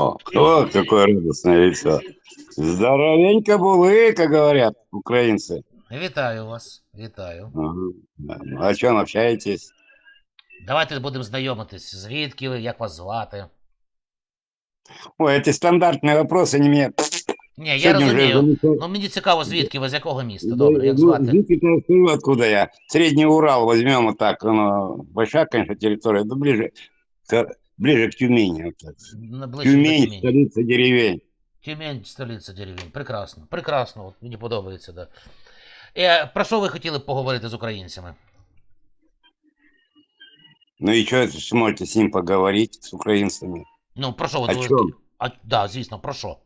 О, о, какое радостное лицо. Здоровенько були, как говорят украинцы. Вітаю вас, вітаю. Ага. О чем общаетесь? Давайте будемо знайомитись. Звідки ви, як вас звати? Ой, эти стандартные вопросы не меня... Ні, я Сегодня уже розумію. замечаю. Ну мені цікаво, звідки ви, з якого міста? Да, Добре, як ну, звати? Звідки-то я скажу, откуда я. Средний Урал возьмем вот так. Ну, большая, конечно, территория, но ближе, к, ближе к Тюмени. Вот так. На- Ближче до Тюмень, Тюмені. столица деревень. Тюмень, столиця деревень. Прекрасно, прекрасно, от мені подобається, да. Е, про що ви хотіли б поговорити з українцями? Ну и что сможете с ним поговорить, с украинцами? Ну, про що ви О ви- чем? А, да, звісно, про що?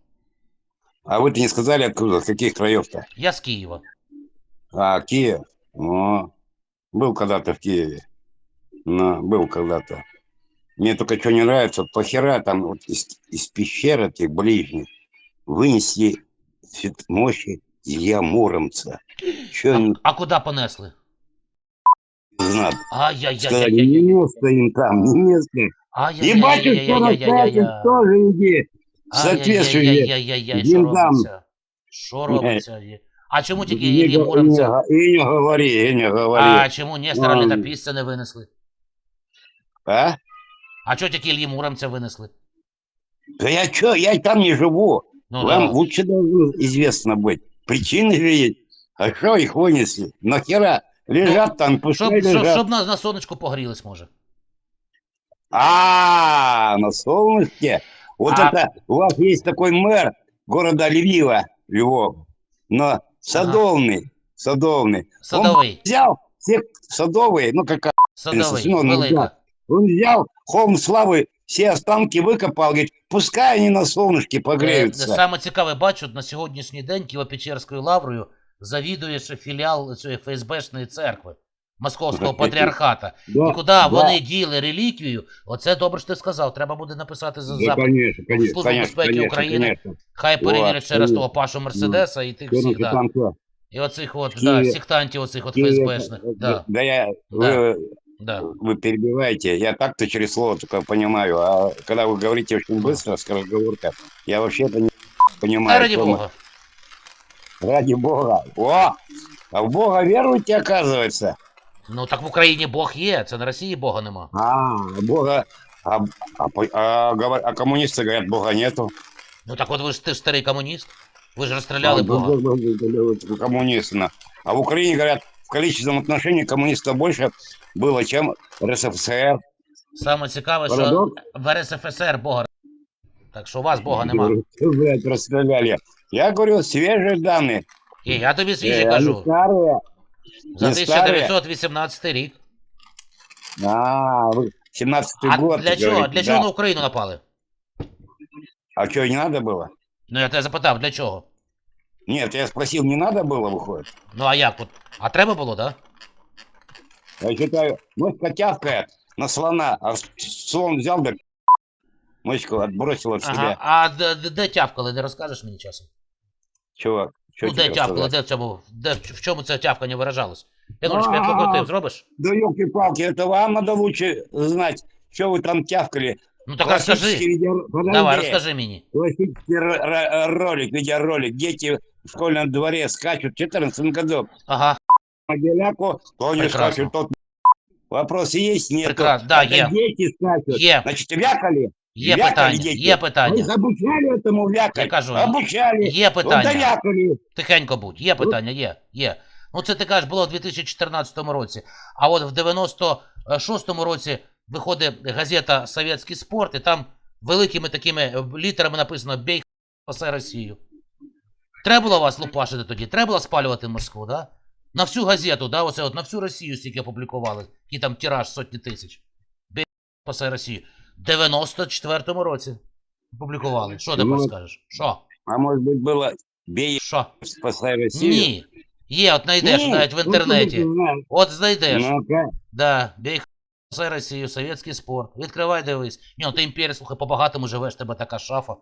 А вы-то не сказали, откуда, с каких краев-то? Я з Києва. А, Киев? О, был когда-то в Киеве. Ну, был когда-то. Мне только что не нравится, похера там вот из, из пещер этих ближних вынесли свет- мощи Илья Муромца. А, они а куди понесли? знают? Сказали, Ай-яй-яй-яй-яй. не место им там, не место. И батюшка Распятин тоже иди в соответствии. Ай-яй-яй-яй-яй-яй, що Гімнам. робиться? Що робиться? А чому тільки Іллі не, Муромця? и не- говори, и не говори. А чому Нестора. Літописця не винесли? А? А чого тільки Іллі Муромця винесли? Да я что, я там не живу. Ну, Вам да. лучше должно известно быть. Причины же есть. А что их вынесли? Нахера? Лежат там, пускай Щоб, щоб, лежат. щоб на, на сонечку погрілись, може. А, на солнышке. Вот А- это, у вас есть такой мэр города Львива, Львов, но садовный, садовный. Садовий. Взял все садовые, ну какая, Садовий. ну, ну, Велика. да. он взял холм славы, все останки выкопал, говорит, пускай они на солнышке Е, погреются. Саме цікаве, бачу, на сьогоднішній день Києво-Печерською лаврою завідує ще філіал цієї ФСБшної церкви, Московського патріархата. Да, І куди вони діли реліквію, оце добре, що ти сказав. Треба буде написати за да, запит. конечно, конечно, Службу конечно, безпеки конечно, України. конечно. Хай перевірять Вот, ще раз ну, того Пашу Мерседеса і тих Всё, всіх, ну, да. там всё. І оцих от, Києві- да, сектантів оцих от Киев- ФСБшних. э, Да, да я, Да. Вы, да. вы перебиваете, я так-то через слово только понимаю, а когда вы говорите очень быстро, скороговорка, я вообще это не понимаю. Та раді что мы- Бога. Ради Бога. О, а в Бога веруете, оказывается? Ну так в Україні Бог є, це на Росії Бога нема. А, Бога... А, а, по- а говор- а коммунисты говорят, Бога нету. Ну так от ви ж ти ж старий комуніст. Ви ж розстріляли А, Бога. да, да, да, да, да, Коммунисты. на. А в Украине, говорят, в количественном отношении коммунистов больше было, чем РСФСР. Саме цікаве, що Парадокс? в РСФСР Бога. Так що у вас Бога нема. Что, блядь, расстреляли? Я говорю, свежие данные. І я тобі свіжі Э, они кажу. старые. За не старі. 1918 рік. А, вы 17-й А год. для чого? говорите, Для чого да. на Україну напали? А что, не надо было? Ну я тебе запитав, для чого? Нет, я спросил, не надо было, выходит? Ну а як? От? А треба було, так? Да? Я считаю, мышка тявкает на слона, а слон взял, да мышку отбросил от Ага. себя. А де, де, де тявкали, не розкажеш мені часом? Чувак, что ну де тебе тявкали, сказать? де в цьому, де, в чому це тявкання виражалось? Янурочка, як А. покрутив, зробиш? Да елки-палки, это вам надо лучше знать, что вы там тявкали. Ну так розкажи. Классический видео- Подожди. Давай, розкажи мені. Классический ро- ро- ролик, видеоролик. Дети в школьном дворе скачут в 14 году. Ага, Могиляку, то не Прекрасно. скачут, тот Вопрос есть? Нет. Прекрасно, да, Это е. дети скачут. Є, Значит, вякали. є Вякали питання, діти. є Вы питання, их обучали этому вякать? Я кажу, Обучали. є Вот питання. довякали. Тихенько будь, є питання, є, є. Ну це ти кажеш, було в 2014 році. А от в 96-му році виходить газета Совєтський спорт, і там великими такими е, літерами написано Бей спасе Росію. Треба було вас лупашити тоді, треба було спалювати Москву, да? На всю газету, да, оце от на всю Росію стільки опублікували, який там тираж сотні тисяч. Бей спасе Росію. В 94-му році опублікували. Що тепер Ну, скажеш? Що? А может быть было бей, Що? спасай Россию? Ні. Є, от знайдеш Ні, навіть в ну, інтернеті. ну. От знайдеш. Да, бей все Росію, совєтський спорт. Відкривай, дивись. Ні, ну ти імперія, слухай, по-багатому живеш, тебе така шафа.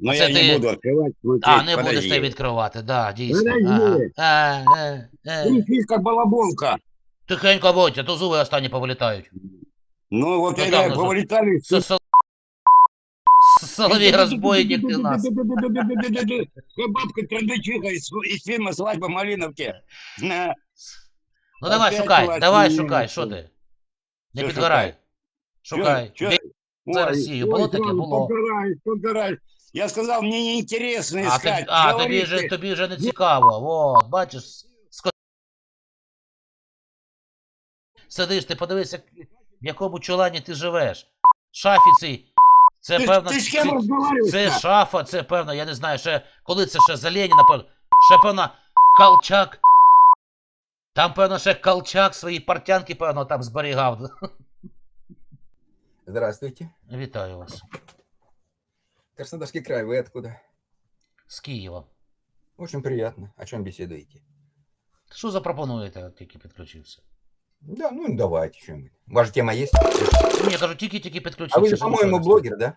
Но Це я ти- не буду открывать. смотреть, А, не подожди. будеш ти відкривати, да, дійсно. Подожди. Ага. А, е, е. Ты сидишь как балаболка. Тихенько будь, а то зуби останні повилітають. Ну вот Ну, когда там уже- повылетали, С- с- с- Соловей разбойник ты нас. Бабка Трандычиха из, из фильма «Свадьба Малиновки». На. Ну давай Опять шукай, давай латиницю. шукай, що ти? Не Що підгорай. Шукай. Чё- Бі- чё- за Ой, Россию. ой, Было таки? Ваня, Было. Подгорай, подгорай. Я сказал, мне неинтересно А, искать. тобі, а тобі, Говорите. вже, тобі вже не цікаво. От, бачиш, ско- Сидиш, ти подивись, як, в якому чолані ти живеш. Шафі цій. Це Ты, певно. ты с кем це- разговариваешь? Це шафа, це певно, я не знаю, ще коли це ще за Леніна, певно, ще певно, Колчак. Там, певно, ще Колчак свої портянки, певно, там зберігав. Здравствуйте. Вітаю вас. Краснодарский край, вы откуда? З Києва. Очень приятно. О чем беседуете? Що запропонуєте, от тільки підключився? Да, ну давайте что-нибудь. Ваша тема есть? Ні, я кажу, тільки-тільки А підключився. вы же, що по-моему, ви блогер, да?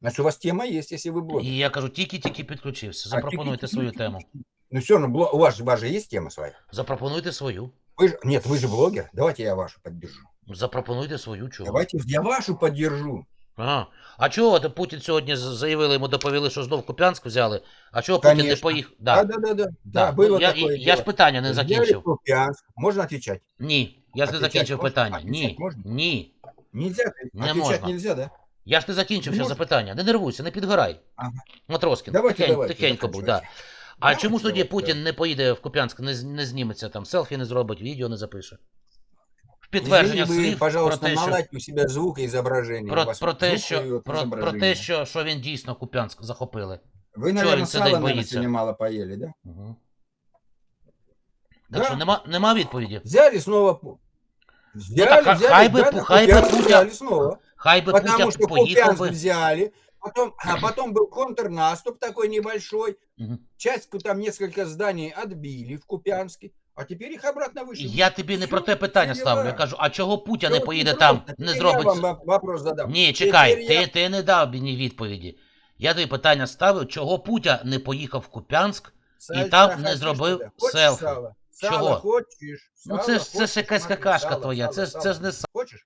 Значит, у вас тема есть, если вы блогер. І я кажу, тільки-тільки підключився. А, Запропонуйте тільки- свою тільки- тему. Ну все равно, бло- у вас, же- у вас же есть тема своя? Запропонуйте свою. Вы же... Нет, вы же блогер. Давайте я вашу поддержу. Запропонуйте свою чого. Давайте я вашу поддержу. Ага. А чого от Путін сьогодні заявили, йому доповіли, що знов Куп'янськ взяли? А чого Путін не поїхав? Да, Да. да, да, да. Да. Да, Ну, я, я ж дело. питання не Взяли закінчив. Купянск. Можно отвечать? Ні. Я ж не Отвечать закінчив можна? питання. Отвечать Ні. можна? Ні. Нельзя. Не отвечать можно. нельзя, да? Я ж не закінчив ще Можна? запитання. Не нервуйся, не підгорай. Ага. Матроскін, Давайте, тихенько, давайте. тихенько будь, да. А Давайте, чому ж тоді давайте, Путін не поїде в Куп'янськ, не, з- не зніметься там, селфі не зробить, відео не запише? В підтвердження Извини, вы, слів пожалуйста, про те, що, наладьте у себя звук и изображение. У про, вас про, те, звук що, и вот про, про изображение. те, що, що він дійсно Куп'янськ захопили. Вы, наверное, він сало, сидить, наверное, боїться? сегодня мало поели, да? Угу. Да. Так що нема, нема відповіді. Взяли снова... Пу- Взяли, так, а взяли, хай бы да, Пу- на хай бы Купянск Путя- взяли снова. Хай би Потому Путін что поїхав Купянск би. взяли, потом, а потом был контрнаступ такой небольшой, Мгм. часть, там несколько зданий отбили в Купянске, а теперь їх обратно вийшли. Я тобі не про те питання ставлю. Я кажу, а чого Путя не поїде там, не зробить. Я вам зробить. вопрос задам. Ні, чекай, Теперь я- ти, ти не дав мені відповіді. Я тобі питання ставив, чого Путя не поїхав в Куп'янськ. і там не зробив? Хочешь селфі. сало? Чого? Сало хочеш? Ну, це ж- це ж хочеш? якась Смотри, какашка твоя, сало, це ж- це ж не Хочеш?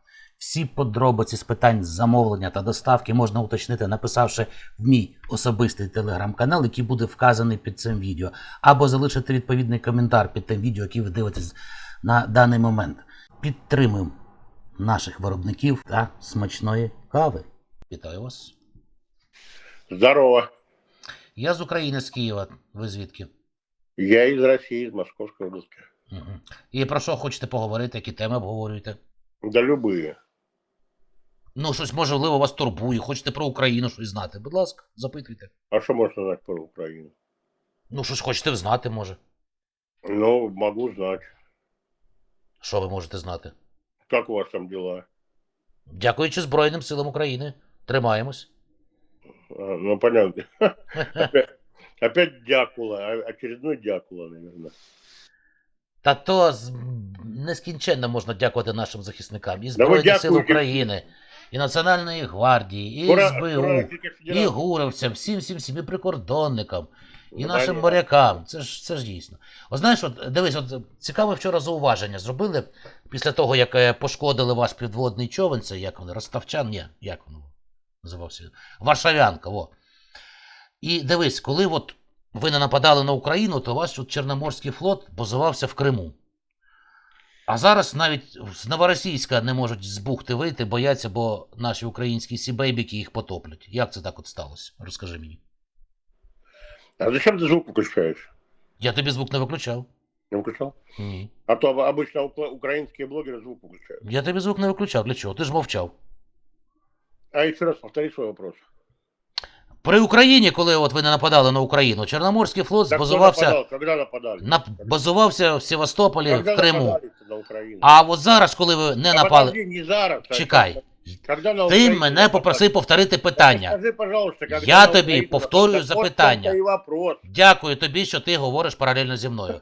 Всі подробиці з питань замовлення та доставки можна уточнити, написавши в мій особистий телеграм-канал, який буде вказаний під цим відео, або залишити відповідний коментар під тим відео, яке ви дивитесь на даний момент. Підтримуємо наших виробників та смачної кави. Вітаю вас. Здорово. Я з України, з Києва. Ви звідки? Я из России, из Московской области. Угу. І про що хочете поговорити, які теми обговорюєте? Да любые. Ну, щось можливо вас турбує, хочете про Україну щось знати. Будь ласка, запитуйте. А что можно знать про Украину? Ну, щось хочете знати, може. Ну, могу знать. Що ви можете знати? Как у вас там дела? Дякуючи Збройним силам України. Тримаємось. А, ну, понятно. Опять, опять дякула. Очередной дякула, наверное. Та то нескінченно можна дякувати нашим захисникам. І ви Збройних сил дякуйте. України, і Національної гвардії, і СБУ, і гуровцям, всім, всім, всім, і прикордонникам, і нашим морякам. Це ж, це ж дійсно. От знаєш, от дивись, от цікаве вчора зауваження зробили після того, як е, пошкодили ваш підводний човен, це як воно, Роставчан, ні, як воно називався? Варшавянка, во. І дивись, коли от ви не нападали на Україну, то ваш тут Чорноморський флот базувався в Криму. А зараз навіть з Новоросійська не можуть з бухти вийти, бояться, бо наші українські сібейбіки їх потоплять. Як це так от сталося? Розкажи мені. А зачем ты звук выключаешь? Я тобі звук не виключав. Не выключал? Ні. А то обычно укра- украинские блогеры звук выключают. Я тобі звук не виключав. Для чого? Ти ж мовчав. А еще раз повтори свой вопрос. При Україні, коли от ви не нападали на Україну, Чорноморський флот Так кто базувався, нападал? Когда нападали? на, базувався в Севастополі, Когда в Криму. нападали на Украину? А от зараз, коли ви не напали. подожди, не зараз, а Чекай. Когда на Ти Украину мене нападали? попросив повторити питання. Скажи, пожалуйста, когда Я на тобі Украину повторюю? Так вот запитання. в том-то и вопрос. Дякую тобі, що ти говориш паралельно зі мною.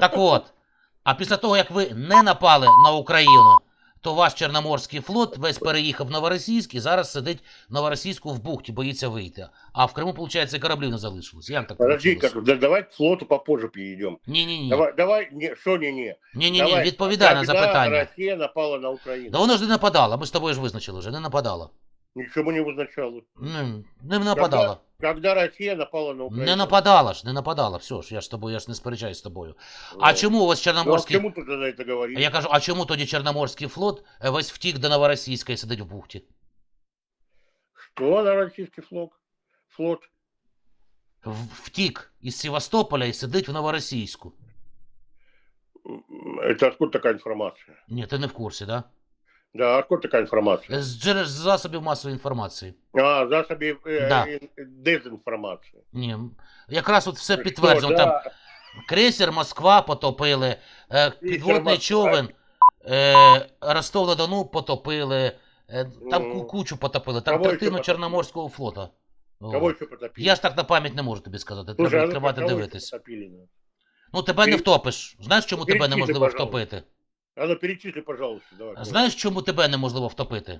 Так от, а після того, як ви не напали на Україну, то ваш Чорноморський флот весь переїхав в Новоросійськ і зараз сидить в Новоросійську в бухті, боїться вийти. А в Криму, виходить, кораблів не залишилось. Як так Подожди, да, давай к флоту попозже підійдемо. Ні, ні, ні. Давай, давай, не, що не, не. Ні, ні, ні, відповідай на запитання. Росія напала на Україну. Да воно ж не нападало, ми з тобою ж визначили вже, не нападало. Ничего не означало. Не, не нападало. Когда Россия напала на Украину. Не нападала ж, не нападала. Все ж, я ж з тобою, я ж не сперечаюсь з тобою. А Вот. чому у вас Ну, а Чорноморський... почему ты тогда это говоришь? Я кажу, а чому тоді Чорноморський флот е, весь втік до Новоросійська і сидить в бухті? Что на российский флот? Флот. В- Втік із Севастополя і сидить в Новоросійську. М, Это откуда такая информация? Ні, ти не в курсі, да? Да, откуда такая информация? З джерел з засобів масової інформації. А, засоби э, Да. э, дезинформации. Ні. Якраз от все підтверджено. Там да, крейсер Москва потопили, е, підводний Москва. човен е, Ростов-на-Дону потопили, е, там Мгм. ку- кучу потопили, там Кого ще третину потопили? Чорноморського флота. О. Кого еще потопили? Я ж так на пам'ять не можу тобі сказати. Слушай, Треба а ну відкривати кого дивитись. потопили, ну? Ну тебе не Пере- втопиш. Знаєш, чому тебе Перечисли, неможливо пожалуйста. втопити? А ну перечисли, пожалуйста, давай. давай. Знаєш, чому тебе неможливо втопити?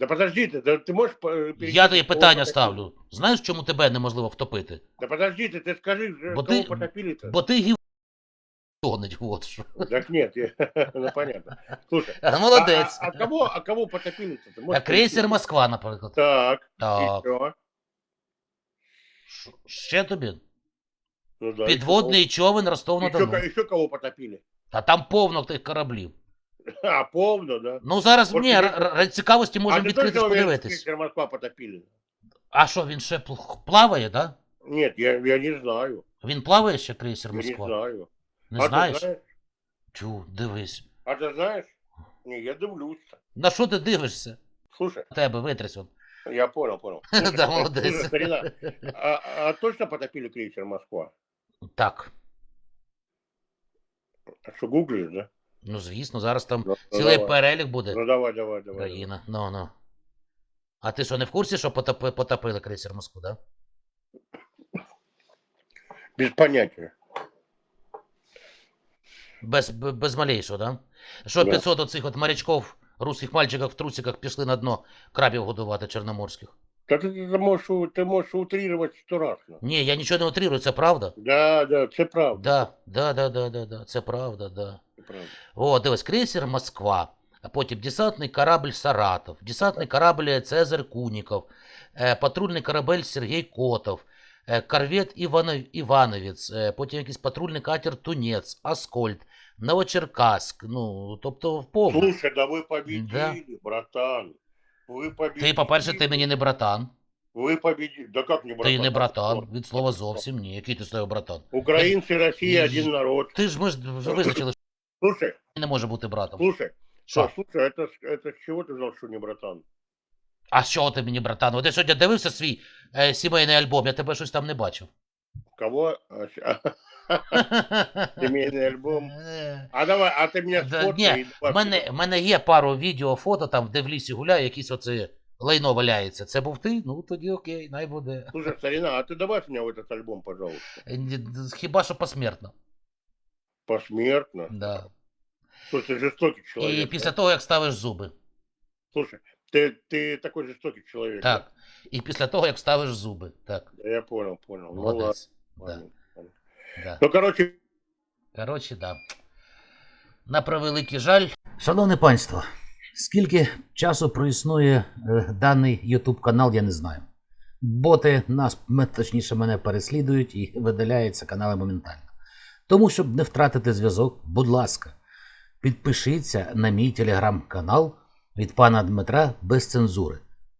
Да подожди ты, да ты можешь... по- перечислить, Я тобі кого питання потопили? ставлю. Знаєш, чому тебе неможливо втопити? Да подожди ты, ты скажи, же, Бо кого ти- потопили-то? Бо ти гів... тонуть, вот що. Так нет, я- ну понятно. Слушай, А, а, Молодець. а- а кого, а кого потопили-то? Ты можешь А крейсер перечислить? Москва, наприклад. Так, Так. и чё? Ш- Ще тобі? Ну да, Підводний човен Еще, Ростов-на-Дону. еще кого потопили? Та там повно тих кораблів. А, помню, да. Ну зараз От ні, я- р- р- цікавості а можемо ты відкрити точно уверен, что подивитись. крейсер Москва потопили? А що, він ще пл- плаває, да? Нет, я, я не знаю. Він плаває ще крейсер Я не Москва? знаю. Не а знаєш? Ты знаешь? Чу, дивись. А ты знаешь? Не, я дивлюсь. На що ти дивишся? Слушай, На тебе витрясь он. я понял, понял. Да, Слушай, молодец. слушай, старина, а, а точно потопили крейсер Москва? Так. А что, гуглишь, да? Ну звісно, зараз там Ну, цілий давай. перелік буде. Ну давай, давай, давай. Країна. Ну, ну. А ти що, не в курсі, що потопи, потопили крейсер Москву, да? Без понятия. Без, б- без малейшого, да? Що Да. 500 оцих от морячков, русських мальчиків в трусиках пішли на дно крабів годувати чорноморських. Да ты, ты можешь, у- ты можешь утрировать сто раз. ну. Ні, я нічого не утрирую, це правда. Да, да, це правда. Да, да, да, да, да, да, це правда, да. Це правда. О, дивись, крейсер Москва, а потім десантний корабль Саратов, десантний корабль Цезарь Куніков, е, патрульний корабель Сергій Котов, е, корвет Іванов, Івановець, е, потім якийсь патрульний катер Тунець, Аскольд, Новочеркаськ, ну, тобто в повну. Слушай, да вы победили, Да. братан. Вы победили. Ти, по-перше, ти мені не братан, Вы победили. Да как не братан? ти не братан, Вот. від слова зовсім ні. Який ти стою братан? Украинцы, Россия, Й- один народ. Ти ж ми ж вже визначили, що Слушай, не може бути братом. слушай. Що? Слушай, это, с- это с чего ты знал, что не братан? А що ти мені, братан? От я сьогодні дивився свій е, сімейний альбом, я тебе щось там не бачив. Кого? А, щ- Семейный альбом. Е, А давай, а ты меня Да, сфоткай. ні, и В давай мене, в мене є пару відео, фото там, де в лісі гуляє, якісь оце лайно валяється. Це був ти? Ну тоді окей, най буде. Слушай, старина, а ты добавь меня в этот альбом, пожалуйста. Е, ні, Хіба що посмертно. Посмертно. Да. Слушай, ты жестокий человек. І да? після того, як ставиш зуби. Слушай, ты, ты такой жестокий человек. да? Так. І після того, як ставиш зуби. Так. Да, я понял, понял. Ну Молодець. Да, да. Ну, короче, Коротше, да. На превеликий жаль. Шановне панство, скільки часу проіснує е, даний YouTube канал, я не знаю. Боти нас, м- точніше, мене переслідують і видаляються канали моментально. Тому, щоб не втратити зв'язок, будь ласка, підпишіться на мій телеграм-канал від пана Дмитра без цензури.